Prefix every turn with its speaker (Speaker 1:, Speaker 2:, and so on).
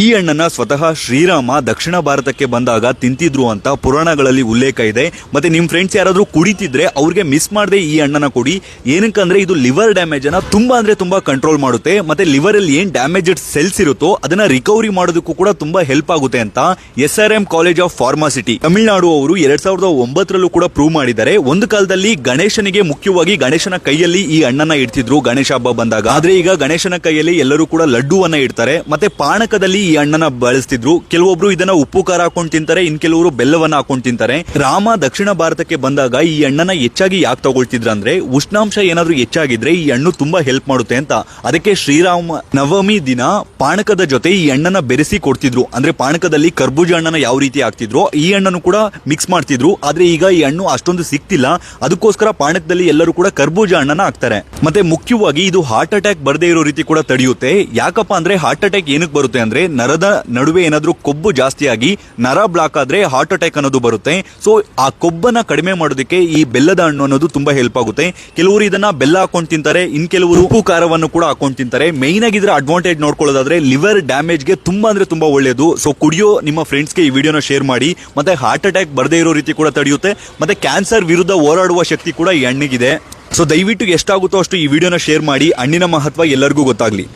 Speaker 1: ಈ ಹಣ್ಣನ್ನ ಸ್ವತಃ ಶ್ರೀರಾಮ ದಕ್ಷಿಣ ಭಾರತಕ್ಕೆ ಬಂದಾಗ ತಿಂತಿದ್ರು ಅಂತ ಪುರಾಣಗಳಲ್ಲಿ ಉಲ್ಲೇಖ ಇದೆ. ಮತ್ತೆ ನಿಮ್ ಫ್ರೆಂಡ್ಸ್ ಯಾರಾದರೂ ಕುಡಿತಿದ್ರೆ ಅವ್ರಿಗೆ ಮಿಸ್ ಮಾಡದೆ ಈ ಹಣ್ಣನ್ನ ಕೊಡಿ. ಏನಕ್ಕಂದ್ರೆ ಇದು ಲಿವರ್ ಡ್ಯಾಮೇಜ್ ಅನ್ನ ತುಂಬಾ ಅಂದ್ರೆ ತುಂಬಾ ಕಂಟ್ರೋಲ್ ಮಾಡುತ್ತೆ. ಮತ್ತೆ ಲಿವರ್ ಅಲ್ಲಿ ಏನ್ ಡ್ಯಾಮೇಜ್ಡ್ ಸೆಲ್ಸ್ ಇರುತ್ತೋ ಅದನ್ನ ರಿಕವರಿ ಮಾಡೋದಕ್ಕೂ ಕೂಡ ತುಂಬಾ ಹೆಲ್ಪ್ ಆಗುತ್ತೆ ಅಂತ S R M college of pharmacy Tamil Nadu ಅವರು ಎರಡ್ ಸಾವಿರದ ಒಂಬತ್ತರಲ್ಲೂ ಕೂಡ ಪ್ರೂವ್ ಮಾಡಿದ್ದಾರೆ. ಒಂದು ಕಾಲದಲ್ಲಿ ಗಣೇಶನಿಗೆ ಮುಖ್ಯವಾಗಿ ಗಣೇಶನ ಕೈಯಲ್ಲಿ ಈ ಹಣ್ಣನ್ನ ಇಡ್ತಿದ್ರು ಗಣೇಶ ಹಬ್ಬ ಬಂದಾಗ. ಆದ್ರೆ ಈಗ ಗಣೇಶನ ಕೈಯಲ್ಲಿ ಎಲ್ಲರೂ ಕೂಡ ಲಡ್ಡುವನ್ನ ಇಡ್ತಾರೆ. ಮತ್ತೆ ಪಾನಕದಲ್ಲಿ ಈ ಹಣ್ಣನ್ನ ಬಳಸ್ತಿದ್ರು. ಕೆಲವೊಬ್ರು ಇದನ್ನ ಉಪ್ಪು, ಖಾರ ಹಾಕೊಂಡು ತಿಂತಾರೆ, ಇನ್ ಕೆಲವರು ಬೆಲ್ಲವನ್ನ ಹಾಕೊಂಡು ತಿಂತಾರೆ. ರಾಮ ದಕ್ಷಿಣ ಭಾರತಕ್ಕೆ ಬಂದಾಗ ಈ ಹಣ್ಣನ್ನ ಹೆಚ್ಚಾಗಿ ಯಾಕೆ ತಗೊಳ್ತಿದ್ರ ಅಂದ್ರೆ, ಉಷ್ಣಾಂಶ ಏನಾದ್ರೂ ಹೆಚ್ಚಾಗಿದ್ರೆ ಈ ಹಣ್ಣು ತುಂಬಾ ಹೆಲ್ಪ್ ಮಾಡುತ್ತೆ ಅಂತ. ಅದಕ್ಕೆ ಶ್ರೀರಾಮ ನವಮಿ ದಿನ ಪಾಣಕದ ಜೊತೆ ಈ ಹಣ್ಣನ್ನ ಬೆರೆಸಿ ಕೊಡ್ತಿದ್ರು. ಅಂದ್ರೆ ಪಾಣಕದಲ್ಲಿ ಕರ್ಬೂಜ ಹಣ್ಣನ್ನ ಯಾವ ರೀತಿ ಹಾಕ್ತಿದ್ರು, ಈ ಹಣ್ಣನ್ನು ಕೂಡ ಮಿಕ್ಸ್ ಮಾಡ್ತಿದ್ರು. ಆದ್ರೆ ಈಗ ಈ ಹಣ್ಣು ಅಷ್ಟೊಂದು ಸಿಕ್ತಿಲ್ಲ ಅದಕ್ಕೋಸ್ಕರ ಪಾಣಕದಲ್ಲಿ ಎಲ್ಲರೂ ಕೂಡ ಕರ್ಬೂಜ ಹಣ್ಣನ್ನ ಹಾಕ್ತಾರೆ. ಮತ್ತೆ ಮುಖ್ಯವಾಗಿ ಇದು ಹಾರ್ಟ್ ಅಟ್ಯಾಕ್ ಬರದೇ ಇರೋ ರೀತಿ ಕೂಡ ತಡೆಯುತ್ತೆ. ಯಾಕಪ್ಪ ಅಂದ್ರೆ ಹಾರ್ಟ್ ಅಟ್ಯಾಕ್ ಏನಕ್ಕೆ ಬರುತ್ತೆ ಅಂದ್ರೆ ನರದ ನಡುವೆ ಏನಾದರೂ ಕೊಬ್ಬು ಜಾಸ್ತಿಯಾಗಿ, ನರ ಬ್ಲಾಕ್ ಆದರೆ ಹಾರ್ಟ್ ಅಟ್ಯಾಕ್ ಅನ್ನೋದು ಬರುತ್ತೆ. ಸೊ ಆ ಕೊಬ್ಬನ್ನು ಕಡಿಮೆ ಮಾಡೋದಕ್ಕೆ ಈ ಬೆಲ್ಲದ ಹಣ್ಣು ಅನ್ನೋದು ತುಂಬ ಹೆಲ್ಪ್ ಆಗುತ್ತೆ. ಕೆಲವರು ಇದನ್ನ ಬೆಲ್ಲ ಹಾಕೊಂಡು ತಿಂತಾರೆ, ಇನ್ ಕೆಲವರು ಉಪ್ಪು ಖಾರವನ್ನು ಕೂಡ ಹಾಕೊಂಡು ತಿಂತಾರೆ. ಮೈನ್ ಆಗಿ ಇದರ ಅಡ್ವಾಂಟೇಜ್ ನೋಡ್ಕೊಳ್ಳೋದಾದ್ರೆ ಲಿವರ್ ಡ್ಯಾಮೇಜ್ಗೆ ತುಂಬ ಅಂದರೆ ತುಂಬಾ ಒಳ್ಳೆಯದು ಸೊ ಕುಡಿಯೋ ನಿಮ್ಮ ಫ್ರೆಂಡ್ಸ್ಗೆ ಈ ವಿಡಿಯೋನ ಶೇರ್ ಮಾಡಿ. ಮತ್ತೆ ಹಾರ್ಟ್ ಅಟ್ಯಾಕ್ ಬರದೇ ಇರೋ ರೀತಿ ಕೂಡ ತಡೆಯುತ್ತೆ. ಮತ್ತೆ ಕ್ಯಾನ್ಸರ್ ವಿರುದ್ಧ ಹೋರಾಡುವ ಶಕ್ತಿ ಕೂಡ ಈ ಹಣ್ಣಿಗಿದೆ. ಸೊ ದಯವಿಟ್ಟು ಎಷ್ಟಾಗುತ್ತೋ ಅಷ್ಟು ಈ ವಿಡಿಯೋನ ಶೇರ್ ಮಾಡಿ. ಹಣ್ಣಿನ ಮಹತ್ವ ಎಲ್ಲರಿಗೂ ಗೊತ್ತಾಗ್ಲಿ.